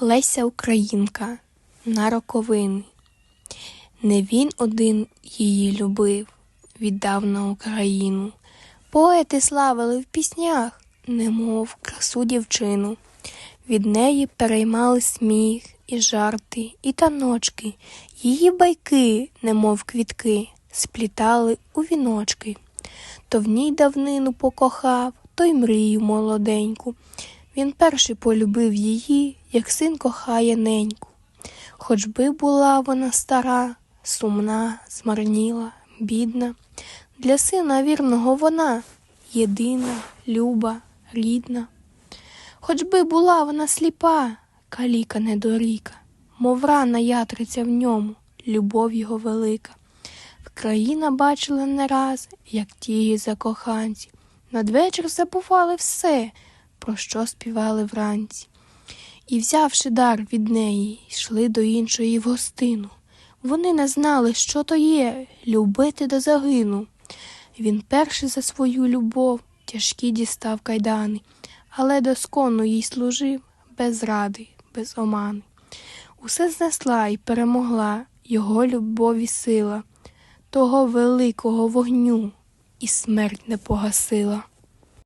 Леся Українка на роковини. Не він один її любив, віддав на Україну. Поети славили в піснях, немов красу дівчину. Від неї переймали сміх і жарти, і таночки, її байки, немов квітки, сплітали у віночки. То в ній давнину покохав, то й мрію молоденьку. Він перший полюбив її, як син кохає неньку. Хоч би була вона стара, сумна, змарніла, бідна, для сина вірного вона єдина, люба, рідна. Хоч би була вона сліпа, каліка недоріка, мов рана ятриця в ньому, любов його велика. Вкраїна бачила не раз, як ті її закоханці, надвечір забували все, про що співали вранці. І, взявши дар від неї, йшли до іншої в гостину. Вони не знали, що то є любити до загину. Він перший за свою любов тяжкі дістав кайдани, але досконно їй служив без ради, без омани. Усе знесла і перемогла його любові сила, того великого вогню і смерть не погасила.